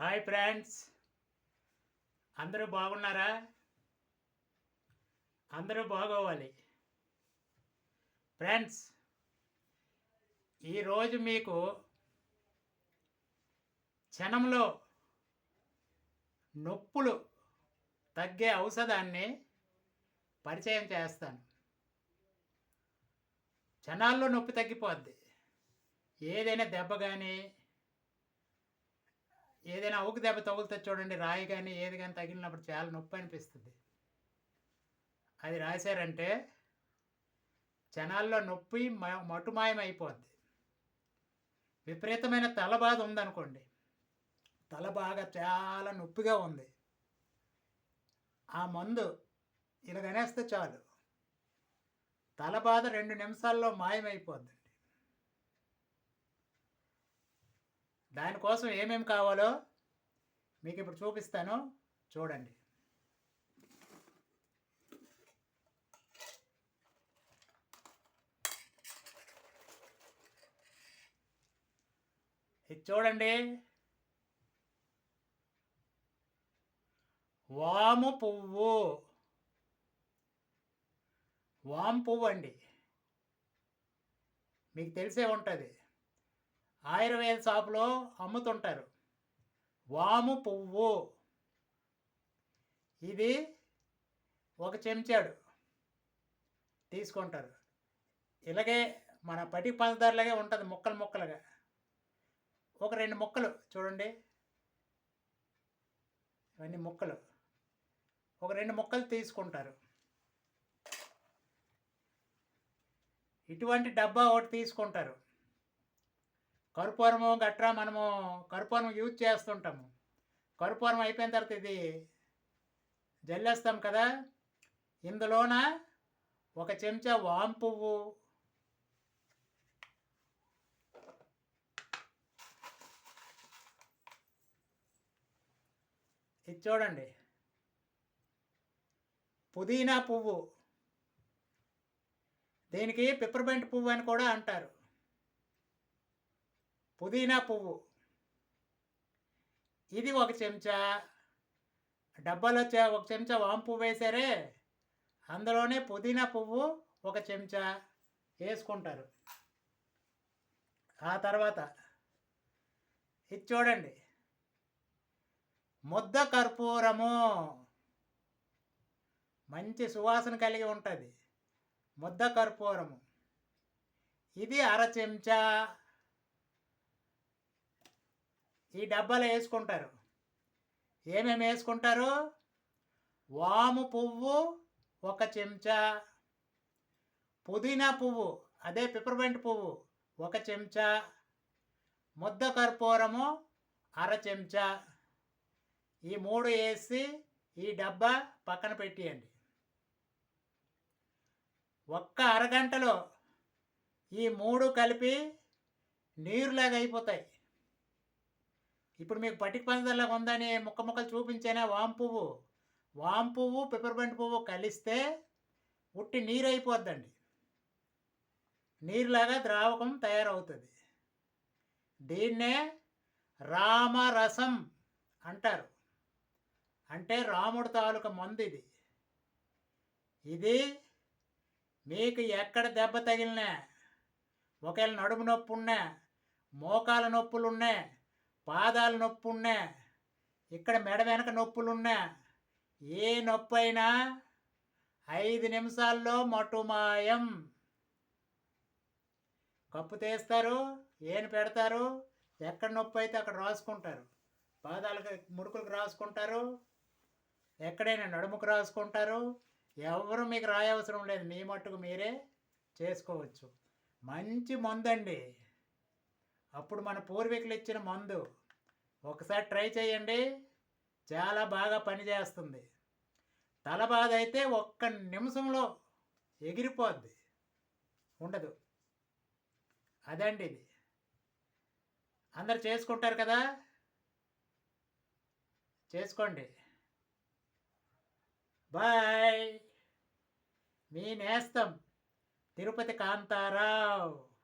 Hi friends. అందరూ బాగున్నారా? అందరూ బాగోవాలి. ఫ్రెండ్స్ ఈరోజు మీకు క్షణంలో నొప్పులు తగ్గే ఔషధాన్ని పరిచయం చేస్తాను. క్షణాల్లో నొప్పి తగ్గిపోద్ది. ఏదైనా దెబ్బ కానీ ఏదైనా ఒక దెబ్బ తగులుతుంది చూడండి రాయి కానీ ఏది కానీ తగిలినప్పుడు చాలా నొప్పి అనిపిస్తుంది. అది రాశారంటే జనాల్లో నొప్పి మ- మటుమాయం అయిపోద్ది విపరీతమైన తల బాధ ఉందనుకోండి తల బాగా చాలా నొప్పిగా ఉంది. ఆ మందు ఇలాగనేస్తే చాలు. తల బాధ రెండు నిమిషాల్లో మాయమైపోద్ది. దానికోసం ఏమేమి కావాలో మీకు ఇప్పుడు చూపిస్తాను. చూడండి. ఇది చూడండి. వాము పువ్వు. వాము పువ్వు అండి. మీకు తెలిసే ఉంటుంది. ఆయుర్వేద షాపులో అమ్ముతుంటారు. వాము పువ్వు. ఇది ఒక చెంచాడు తీసుకుంటారు. ఇలాగే మన పటి పంచదారలాగే ఉంటుంది ముక్కలు ముక్కలుగా. ఒక రెండు ముక్కలు చూడండి. ఇవన్నీ ముక్కలు. ఒక రెండు ముక్కలు తీసుకుంటారు. ఇటువంటి డబ్బా ఒకటి తీసుకుంటారు. కర్పూరము గట్రా మనము కర్పూరం యూజ్ చేస్తుంటాము. కర్పూరం అయిపోయిన తర్వాత ఇది జల్లేస్తాం కదా. ఇందులోన ఒక చెంచా వాం పువ్వు ఇది చూడండి. పుదీనా పువ్వు దీనికి పిప్పర్మెంట్ పువ్వు అని కూడా అంటారు. పుదీనా పువ్వు. ఇది ఒక చెంచా. డబ్బాలో ఒక చెంచా వాంపు వేసారే అందులోనే పుదీనా పువ్వు ఒక చెంచా వేసుకుంటారు. ఆ తర్వాత ఇది చూడండి. ముద్ద కర్పూరము. మంచి సువాసన కలిగి ఉంటుంది. ముద్ద కర్పూరము. ఇది అర చెంచా. ఈ డబ్బాలో వేసుకుంటారు. ఏమేమి వేసుకుంటారు? వాము పువ్వు ఒక చెంచా. పుదీనా పువ్వు అదే పిప్పర్మెంట్ పువ్వు ఒక చెంచా. ముద్ద కర్పూరము అర చెంచా. ఈ మూడు వేసి ఈ డబ్బా పక్కన పెట్టేయండి. ఒక్క అరగంటలో ఈ మూడు కలిపి నీరులాగా అయిపోతాయి. ఇప్పుడు మీకు పటిక పంచదారలాగా ఉందని ముక్క ముక్కలు చూపించేనా? వాం పువ్వు. వాం పువ్వు పిప్పర్మెంట్ పువ్వు కలిస్తే ఉట్టి నీరు అయిపోద్దండి నీరులాగా ద్రావకం తయారవుతుంది. దీన్నే రామరసం అంటారు. అంటే రాముడు తాలూకా మందు ఇది. ఇది మీకు ఎక్కడ దెబ్బ తగిలినా ఒకవేళ నడుము నొప్పి ఉన్నా మోకాల నొప్పులు పాదాల నొప్పి ఉన్నా ఇక్కడ మెడ వెనక నొప్పులున్నా ఏ నొప్పి అయినా ఐదు నిమిషాల్లో మటుమాయం కప్పు తీస్తారు ఏను పెడతారు ఎక్కడ నొప్పి అయితే అక్కడ రాసుకుంటారు. పాదాలకు ముడుకులకు రాసుకుంటారు ఎక్కడైనా నడుముకు రాసుకుంటారు ఎవరు మీకు రాయవసరం లేదు మీ మట్టుకు మీరే చేసుకోవచ్చు. మంచి మందు అండి అప్పుడు మన పూర్వీకులు ఇచ్చిన మందు ఒకసారి ట్రై చేయండి. చాలా బాగా పనిచేస్తుంది తల బాధ అయితే ఒక్క నిమిషంలో ఎగిరిపోద్ది. ఉండదు. అదండి ఇది. అందరు చేసుకుంటారు కదా? చేసుకోండి. బాయ్. మీ నేస్తం. తిరుపతి కాంతారావు.